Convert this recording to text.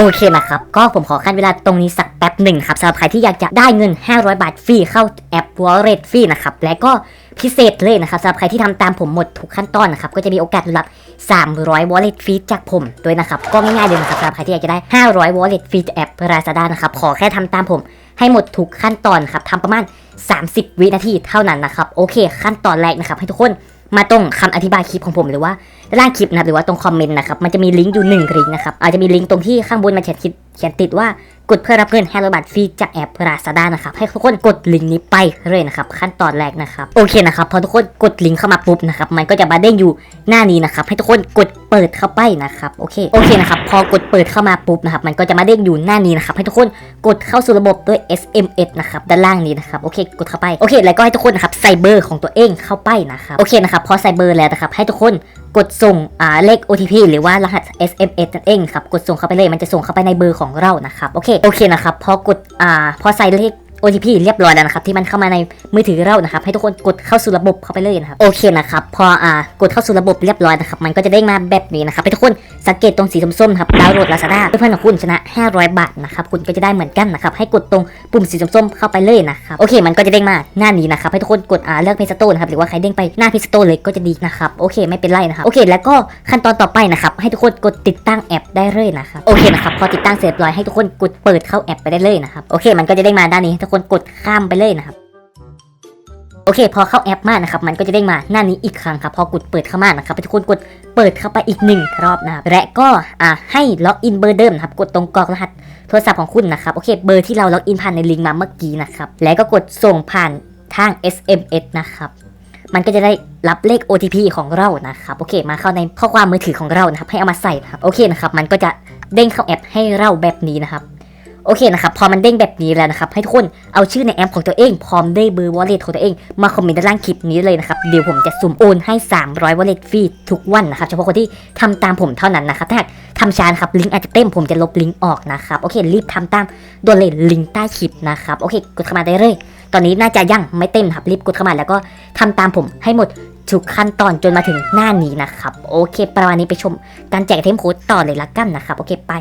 โอเคนะครับ ก็ผมขอขั้นเวลาตรงนี้สักแป๊บหนึ่งครับสำหรับใครที่อยากจะได้เงิน 500 บาทฟรีเข้าแอป Wallet ฟรีนะครับ และก็พิเศษเลยนะครับสำหรับใครที่ทำตามผมหมดทุกขั้นตอนนะครับ ก็จะมีโอกาสรับ 300 Wallet ฟรีจากผมด้วยนะครับ ก็ง่ายๆเลยนะครับสำหรับใครที่อยากจะได้ 500 Wallet ฟรีจากแอป Lazada นะครับ ขอแค่ทำตามผมให้หมดทุกขั้นตอนครับทำประมาณ 30 วินาทีเท่านั้นนะครับ โอเค ขั้นตอนแรกนะครับให้ทุกคนมาตรงคำอธิบายคลิปของผมหรือว่า ล่างคลิปนะครับหรือว่าตรงคอมเมนต์นะครับมันจะมีลิงก์อยู่หนึ่งลิงก์นะครับอาจจะมีลิงก์ตรงที่ข้างบนมันเขียนเขียนติดว่ากดเพื่อรับเงิน500บาทฟรีจากแอป Lazada นะครับให้ทุกคนกดลิงก์นี้ไปเลยนะครับขั้นตอนแรกนะครับโอเคนะครับพอทุกคนกดลิงก์เข้ามาปุ๊บนะครับมันก็จะมาเด้งอยู่หน้านี้นะครับให้ทุกคนกดเปิดเข้าไปนะครับโอเคโอเคนะครับพอกดเปิดเข้ามาปุ๊บนะครับมันก็จะมาเด้งอยู่หน้านี้นะครับให้ทุกคนกดเข้าสู่ระบบด้วย SMS นะครับด้านล่างนี้นะครับโอเคกดเข้าไปโอเค แล้วก็ให้ทุกคนนะครับใส่เบอร์ของตัวเองเข้าไปนะครับโอเคนะครับพอใส่เบอร์แล้วนะครับให้ทุกคนกดส่งอ่าเลข OTP หรือว่ารหัส SMS นั่นเองครับ กดส่งเข้าไปเลย มันจะส่งเข้าไปในเบอร์ของเรานะครับ โอเค โอเคนะครับ พอกดอ่า พอใส่เลข OTP เรียบร้อยแล้วนะครับ ที่มันเข้ามาในมือถือเรานะครับ ให้ทุกคนกดเข้าสู่ระบบเข้าไปเลยนะครับ โอเคนะครับ พออ่า กดเข้าสู่ระบบเรียบร้อยนะครับ มันก็จะเด้งมาแบบนี้นะครับให้ทุกคน สังเกตตรงสีส้มๆครับดาวน์โหลด Lazada เพื่อนของคุณชนะ 500 บาทนะครับคุณก็จะได้เหมือนกันนะครับให้กดตรงปุ่มสีส้มๆเข้าไปเลยนะครับโอเค มันก็จะเด้งมาหน้านี้นะครับให้ทุกคนกดอ่าเลือกเพจสโตนะครับหรือว่าใครเด้งไปหน้าเพจสโตเลยก็จะดีนะครับโอเคไม่เป็นไรนะครับโอเค แล้วก็ขั้นตอนต่อไปนะครับให้ทุกคนกดติดตั้งแอปได้เลยนะครับโอเคนะครับพอติดตั้งเสร็จร้อยให้ทุกคนกดเปิดเข้าแอปไปได้เลยนะครับโอเค มันก็จะเด้งมาด้านนี้ทุกคนกดข้ามไปเลยนะครับ โอเค พอเข้าแอปมานะครับมันก็จะเด้งมาหน้านี้อีกครั้งครับพอกดเปิดเข้ามานะครับทุกคนกดเปิดเข้าไปอีกหนึ่งรอบนะครับและก็อ่าให้ล็อกอินเบอร์เดิมนะครับกดตรงกรอกรหัสโทรศัพท์ของคุณนะครับโอเคเบอร์ที่เราล็อกอินผ่านในลิงก์มาเมื่อกี้นะครับแล้วก็กดส่งผ่านทาง SMS นะครับมันก็จะได้รับเลข OTP ของเรานะครับโอเค มาเข้าในข้อความมือถือของเรานะครับให้เอามาใส่นะครับโอเคนะครับมันก็จะเด้งเข้าแอปให้เราแบบนี้นะครับ โอเคนะครับ พอมันเด้งแบบนี้แล้วนะครับ ให้ทุกคนเอาชื่อในแอปของตัวเอง พร้อมด้วยเบอร์ wallet ของตัวเอง มาคอมเมนต์ด้านล่างคลิปนี้เลยนะครับ เดี๋ยวผมจะสุ่มโอนให้ 300 wallet ฟรีทุกวันนะครับ เฉพาะคนที่ทำตามผมเท่านั้นนะครับ ถ้าทำช้านะครับ ลิงก์อาจจะเต็ม ผมจะลบลิงก์ออกนะครับ โอเค รีบทำตามด่วนเลยลิงก์ใต้คลิปนะครับ โอเค กดเข้ามาได้เลย ตอนนี้น่าจะยังไม่เต็มครับ รีบกดเข้ามาแล้วก็ทำตามผมให้หมดทุกขั้นตอนจนมาถึงหน้านี้นะครับ โอเค ประมาณนี้ไปชมการแจกเทมโค้ดต่อเลยละกันนะครับ โอเค ไป